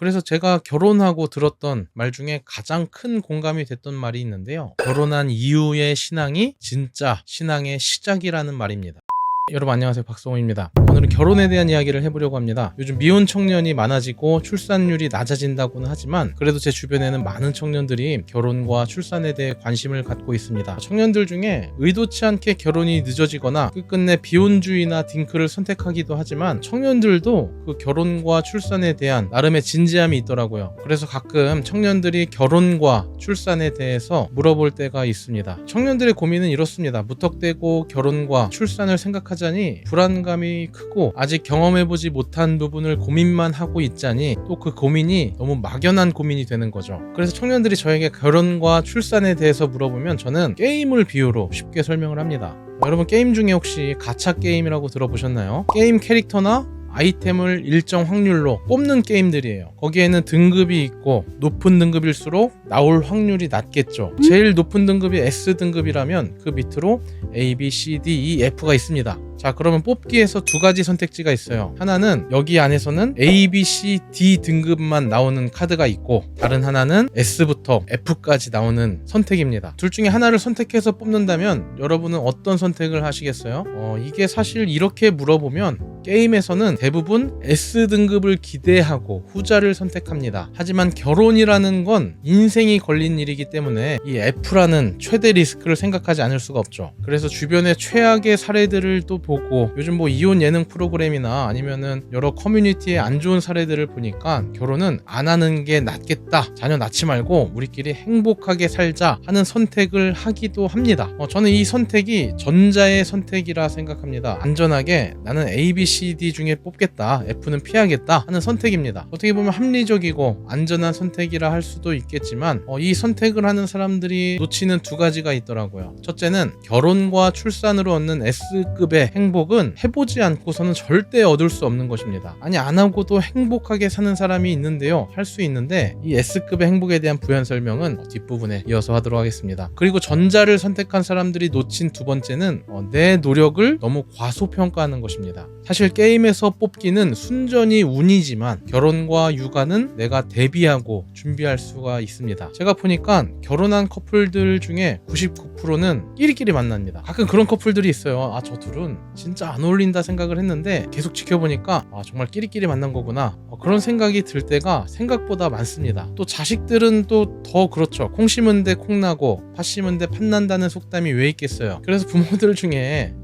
그래서 제가 결혼하고 들었던 말 중에 가장 큰 공감이 됐던 말이 있는데요. 결혼한 이후의 신앙이 진짜 신앙의 시작이라는 말입니다. 여러분 안녕하세요. 박성호입니다. 오늘은 결혼에 대한 이야기를 해보려고 합니다. 요즘 미혼 청년이 많아지고 출산율이 낮아진다고는 하지만 그래도 제 주변에는 많은 청년들이 결혼과 출산에 대해 관심을 갖고 있습니다. 청년들 중에 의도치 않게 결혼이 늦어지거나 끝끝내 비혼주의나 딩크를 선택하기도 하지만 청년들도 그 결혼과 출산에 대한 나름의 진지함이 있더라고요. 그래서 가끔 청년들이 결혼과 출산에 대해서 물어볼 때가 있습니다. 청년들의 고민은 이렇습니다. 무턱대고 결혼과 출산을 생각하지 하자니 불안감이 크고 아직 경험해보지 못한 부분을 고민만 하고 있자니 또 그 고민이 너무 막연한 고민이 되는 거죠. 그래서 청년들이 저에게 결혼과 출산에 대해서 물어보면 저는 게임을 비유로 쉽게 설명을 합니다. 여러분 게임 중에 혹시 가챠 게임이라고 들어보셨나요? 게임 캐릭터나 아이템을 일정 확률로 뽑는 게임들이에요. 거기에는 등급이 있고 높은 등급일수록 나올 확률이 낮겠죠. 제일 높은 등급이 S 등급이라면 그 밑으로 A, B, C, D, E, F가 있습니다. 자 그러면 뽑기에서 두 가지 선택지가 있어요. 하나는 여기 안에서는 A, B, C, D 등급만 나오는 카드가 있고 다른 하나는 S부터 F까지 나오는 선택입니다. 둘 중에 하나를 선택해서 뽑는다면 여러분은 어떤 선택을 하시겠어요? 어, 이게 사실 이렇게 물어보면 게임에서는 대부분 S 등급을 기대하고 후자를 선택합니다. 하지만 결혼이라는 건 인생이 걸린 일이기 때문에 이 F라는 최대 리스크를 생각하지 않을 수가 없죠. 그래서 주변의 최악의 사례들을 또 보고 요즘 뭐 이혼 예능 프로그램이나 아니면은 여러 커뮤니티의 안 좋은 사례들을 보니까 결혼은 안 하는 게 낫겠다. 자녀 낳지 말고 우리끼리 행복하게 살자 하는 선택을 하기도 합니다. 어, 저는 이 선택이 전자의 선택이라 생각합니다. 안전하게 나는 A, B, C, D 중에 뽑겠다. F는 피하겠다 하는 선택입니다. 어떻게 보면 합리적이고 안전한 선택이라 할 수도 있겠지만 어, 이 선택을 하는 사람들이 놓치는 두 가지가 있더라고요. 첫째는 결혼과 출산으로 얻는 S급의 행복은 해보지 않고서는 절대 얻을 수 없는 것입니다. 아니 안 하고도 행복하게 사는 사람이 있는데요. 할 수 있는데 이 S급의 행복에 대한 부연 설명은 뒷부분에 이어서 하도록 하겠습니다. 그리고 전자를 선택한 사람들이 놓친 두 번째는 어, 내 노력을 너무 과소평가하는 것입니다. 사실 게임에서 뽑기는 순전히 운이지만 결혼과 육아는 내가 대비하고 준비할 수가 있습니다. 제가 보니까 결혼한 커플들 중에 99%는 끼리끼리 만납니다. 가끔 그런 커플들이 있어요. 아 저 둘은 진짜 안 어울린다 생각을 했는데 계속 지켜보니까 아 정말 끼리끼리 만난 거구나 어, 그런 생각이 들 때가 생각보다 많습니다. 또 자식들은 또 더 그렇죠. 콩 심은 데 콩 나고 팥 심은 데 팥 난다는 속담이 왜 있겠어요. 그래서 부모들 중에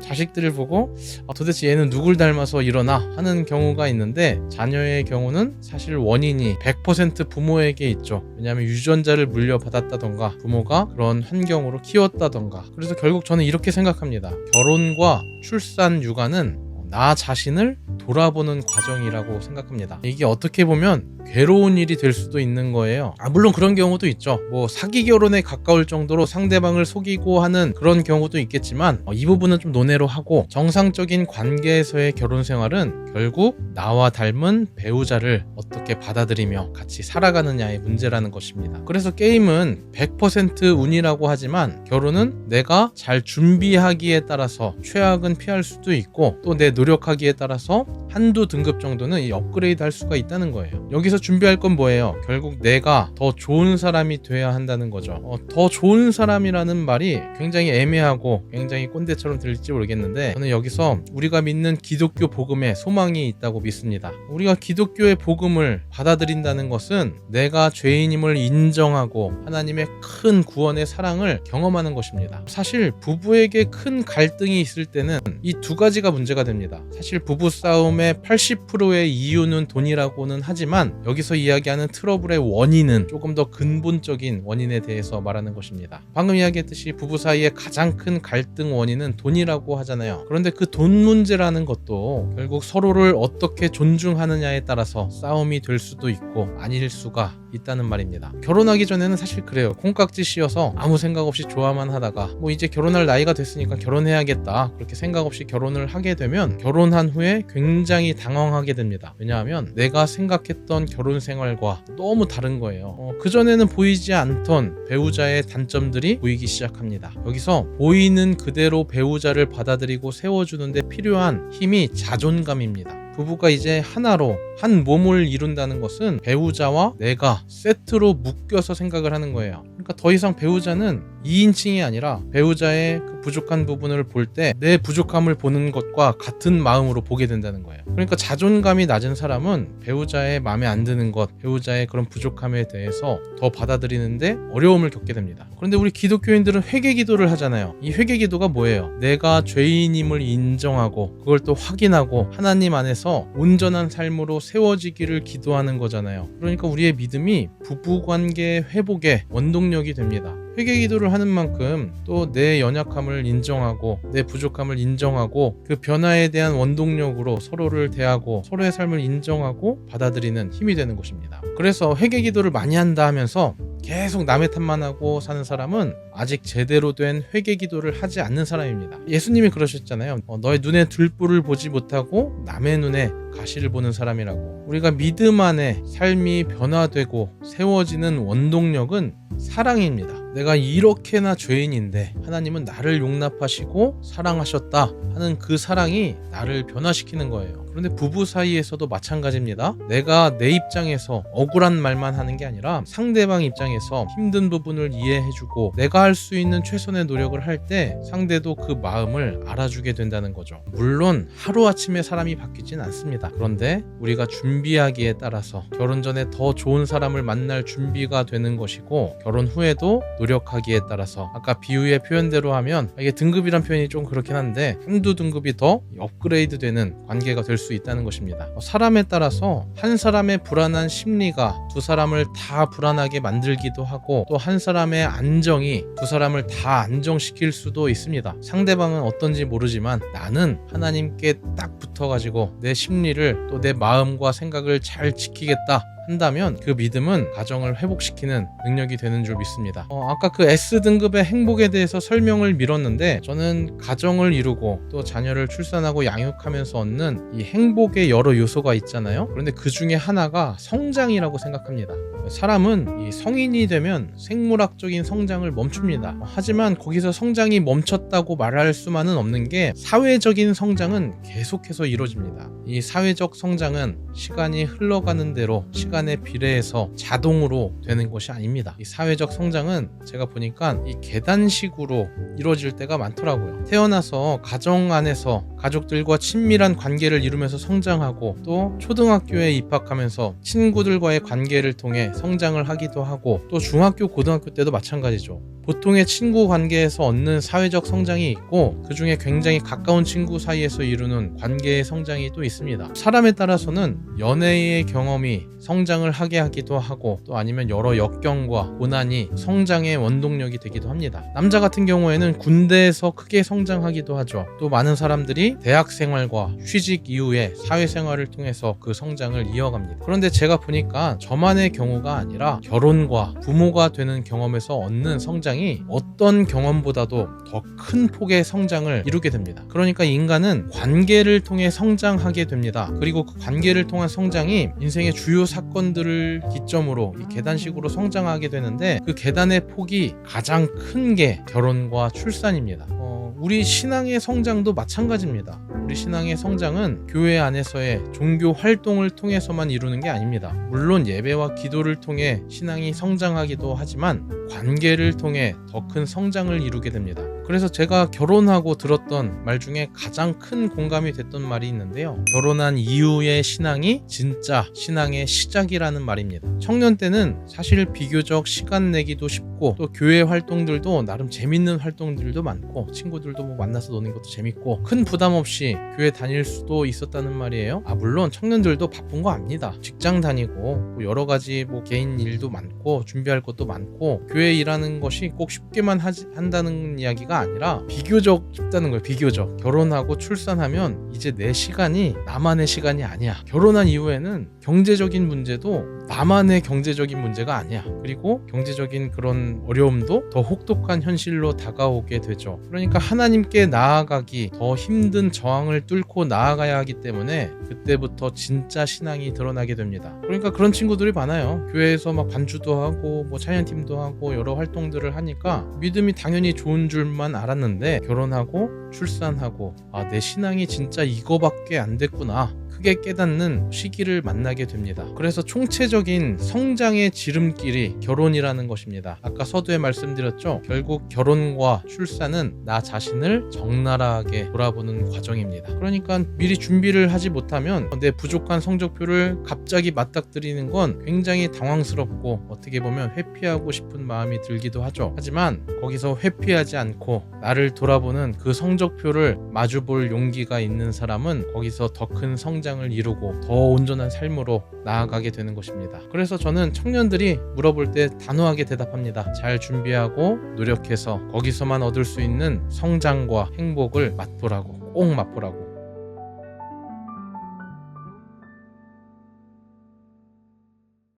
자식들을 보고 아, 도대체 얘는 누굴 닮아서 이러나 하는 경우가 있는데 자녀의 경우는 사실 원인이 100% 부모에게 있죠. 왜냐하면 유전자를 물려받았다던가 부모가 그런 환경으로 키웠다던가 그래서 결국 저는 이렇게 생각합니다. 결혼과 출산 육아는 나 자신을 돌아보는 과정이라고 생각합니다. 이게 어떻게 보면 괴로운 일이 될 수도 있는 거예요. 아, 물론 그런 경우도 있죠. 뭐 사기 결혼에 가까울 정도로 상대방을 속이고 하는 그런 경우도 있겠지만 어, 이 부분은 좀 논외로 하고 정상적인 관계에서의 결혼 생활은 결국 나와 닮은 배우자를 어떻게 받아들이며 같이 살아가느냐의 문제라는 것입니다. 그래서 게임은 100% 운이라고 하지만 결혼은 내가 잘 준비하기에 따라서 최악은 피할 수도 있고 또내 노력하기에 따라서 한두 등급 정도는 이 업그레이드 할 수가 있다는 거예요. 여기서 준비할 건 뭐예요? 결국 내가 더 좋은 사람이 돼야 한다는 거죠. 어, 더 좋은 사람이라는 말이 굉장히 애매하고 굉장히 꼰대처럼 들릴지 모르겠는데 저는 여기서 우리가 믿는 기독교 복음에 소망이 있다고 믿습니다. 우리가 기독교의 복음을 받아들인다는 것은 내가 죄인임을 인정하고 하나님의 큰 구원의 사랑을 경험하는 것입니다. 사실 부부에게 큰 갈등이 있을 때는 이 두 가지가 문제가 됩니다. 사실 부부 싸움 의 80%의 이유는 돈이라고는 하지만 여기서 이야기하는 트러블의 원인은 조금 더 근본적인 원인에 대해서 말하는 것입니다. 방금 이야기했듯이 부부 사이의 가장 큰 갈등 원인은 돈이라고 하잖아요. 그런데 그 돈 문제라는 것도 결국 서로를 어떻게 존중하느냐에 따라서 싸움이 될 수도 있고 아닐 수가 있다는 말입니다. 결혼하기 전에는 사실 그래요. 콩깍지 씌어서 아무 생각 없이 좋아만 하다가 뭐 이제 결혼할 나이가 됐으니까 결혼해야겠다. 그렇게 생각 없이 결혼을 하게 되면 결혼한 후에 굉장히 당황하게 됩니다. 왜냐하면 내가 생각했던 결혼 생활과 너무 다른 거예요. 어, 그 전에는 보이지 않던 배우자의 단점들이 보이기 시작합니다. 여기서 보이는 그대로 배우자를 받아들이고 세워주는데 필요한 힘이 자존감입니다. 부부가 이제 하나로 한 몸을 이룬다는 것은 배우자와 내가 세트로 묶여서 생각을 하는 거예요. 그러니까 더 이상 배우자는 2인칭이 아니라 배우자의 그 부족한 부분을 볼 때 내 부족함을 보는 것과 같은 마음으로 보게 된다는 거예요. 그러니까 자존감이 낮은 사람은 배우자의 마음에 안 드는 것, 배우자의 그런 부족함에 대해서 더 받아들이는데 어려움을 겪게 됩니다. 그런데 우리 기독교인들은 회개 기도를 하잖아요. 이 회개 기도가 뭐예요? 내가 죄인임을 인정하고 그걸 또 확인하고 하나님 안에서 온전한 삶으로 세워지기를 기도하는 거잖아요. 그러니까 우리의 믿음이 부부 관계 회복의 원동력 이 됩니다. 회개 기도를 하는 만큼 또 내 연약함을 인정하고 내 부족함을 인정하고 그 변화에 대한 원동력으로 서로를 대하고 서로의 삶을 인정하고 받아들이는 힘이 되는 것입니다. 그래서 회개 기도를 많이 한다 하면서 계속 남의 탓만 하고 사는 사람은 아직 제대로 된 회개 기도를 하지 않는 사람입니다. 예수님이 그러셨잖아요. 어, 너의 눈에 들불을 보지 못하고 남의 눈에 가시를 보는 사람이라고. 우리가 믿음 안에 삶이 변화되고 세워지는 원동력은 사랑입니다. 내가 이렇게나 죄인인데 하나님은 나를 용납하시고 사랑하셨다 하는 그 사랑이 나를 변화시키는 거예요. 그런데 부부 사이에서도 마찬가지입니다. 내가 내 입장에서 억울한 말만 하는 게 아니라 상대방 입장에서 힘든 부분을 이해해주고 내가 할 수 있는 최선의 노력을 할 때 상대도 그 마음을 알아주게 된다는 거죠. 물론 하루아침에 사람이 바뀌진 않습니다. 그런데 우리가 준비하기에 따라서 결혼 전에 더 좋은 사람을 만날 준비가 되는 것이고 결혼 후에도 노력하기에 따라서 아까 비유의 표현대로 하면 이게 등급이란 표현이 좀 그렇긴 한데 한두 등급이 더 업그레이드 되는 관계가 될 수 있다는 것입니다. 어, 사람에 따라서 한 사람의 불안한 심리가 두 사람을 다 불안하게 만들기도 하고 또 한 사람의 안정이 두 사람을 다 안정시킬 수도 있습니다. 상대방은 어떤지 모르지만 나는 하나님께 딱 붙어가지고 내 심리를 또 내 마음과 생각을 잘 지키겠다. 한다면 그 믿음은 가정을 회복시키는 능력이 되는 줄 믿습니다. 어, 아까 그 S등급의 행복에 대해서 설명을 미뤘는데 저는 가정을 이루고 또 자녀를 출산하고 양육하면서 얻는 이 행복의 여러 요소가 있잖아요. 그런데 그 중에 하나가 성장이라고 생각합니다. 사람은 이 성인이 되면 생물학적인 성장을 멈춥니다. 하지만 거기서 성장이 멈췄다고 말할 수만은 없는 게 사회적인 성장은 계속해서 이루어집니다. 이 사회적 성장은 시간이 흘러가는 대로 시간 에 비례해서 자동으로 되는 것이 아닙니다. 이 사회적 성장은 제가 보니까 이 계단식으로 이루어질 때가 많더라고요. 태어나서 가정 안에서 가족들과 친밀한 관계를 이루면서 성장하고 또 초등학교에 입학하면서 친구들과의 관계를 통해 성장을 하기도 하고 또 중학교, 고등학교 때도 마찬가지죠. 보통의 친구 관계에서 얻는 사회적 성장이 있고 그 중에 굉장히 가까운 친구 사이에서 이루는 관계의 성장이 또 있습니다. 사람에 따라서는 연애의 경험이 성장 을 하게 하기도 하고 또 아니면 여러 역경과 고난이 성장의 원동력이 되기도 합니다. 남자 같은 경우에는 군대에서 크게 성장하기도 하죠. 또 많은 사람들이 대학 생활과 취직 이후에 사회생활을 통해서 그 성장을 이어갑니다. 그런데 제가 보니까 저만의 경우가 아니라 결혼과 부모가 되는 경험에서 얻는 성장이 어떤 경험보다도 더 큰 폭의 성장을 이루게 됩니다. 그러니까 인간은 관계를 통해 성장하게 됩니다. 그리고 그 관계를 통한 성장이 인생의 주요 사건 들을 기점으로 이 계단식으로 성장하게 되는데 그 계단의 폭이 가장 큰 게 결혼과 출산입니다. 어, 우리 신앙의 성장도 마찬가지입니다. 우리 신앙의 성장은 교회 안에서의 종교 활동을 통해서만 이루는 게 아닙니다. 물론 예배와 기도를 통해 신앙이 성장하기도 하지만 관계를 통해 더 큰 성장을 이루게 됩니다. 그래서 제가 결혼하고 들었던 말 중에 가장 큰 공감이 됐던 말이 있는데요. 결혼한 이후의 신앙이 진짜 신앙의 시작이라는 말입니다. 청년 때는 사실 비교적 시간 내기도 쉽고 또 교회 활동들도 나름 재밌는 활동들도 많고 친구들도 뭐 만나서 노는 것도 재밌고 큰 부담 없이 교회 다닐 수도 있었다는 말이에요. 아 물론 청년들도 바쁜 거 압니다. 직장 다니고 뭐 여러 가지 뭐 개인 일도 많고 준비할 것도 많고 교회 일하는 것이 꼭 쉽게만 하지, 한다는 이야기가 아니라 비교적 쉽다는 거예요. 비교적 결혼하고 출산하면 이제 내 시간이 나만의 시간이 아니야. 결혼한 이후에는 경제적인 문제도 나만의 경제적인 문제가 아니야. 그리고 경제적인 그런 어려움도 더 혹독한 현실로 다가오게 되죠. 그러니까 하나님께 나아가기 더 힘든 저항을 뚫고 나아가야 하기 때문에 그때부터 진짜 신앙이 드러나게 됩니다. 그러니까 그런 친구들이 많아요. 교회에서 막 반주도 하고 뭐 찬양팀도 하고 여러 활동들을 하니까 믿음이 당연히 좋은 줄만 알았는데 결혼하고 출산하고 아 내 신앙이 진짜 이거밖에 안 됐구나. 크게 깨닫는 시기를 만나게 됩니다. 그래서 총체적인 성장의 지름길이 결혼이라는 것입니다. 아까 서두에 말씀드렸죠. 결국 결혼과 출산은 나 자신을 적나라하게 돌아보는 과정입니다. 그러니까 미리 준비를 하지 못하면 내 부족한 성적표를 갑자기 맞닥뜨리는 건 굉장히 당황스럽고 어떻게 보면 회피하고 싶은 마음이 들기도 하죠. 하지만 거기서 회피하지 않고 나를 돌아보는 그 성적표를 마주볼 용기가 있는 사람은 거기서 더 큰 성장을 이루고 더 온전한 삶으로 나아가게 되는 것입니다. 그래서 저는 청년들이 물어볼 때 단호하게 대답합니다. 잘 준비하고 노력해서 거기서만 얻을 수 있는 성장과 행복을 맛보라고 꼭 맛보라고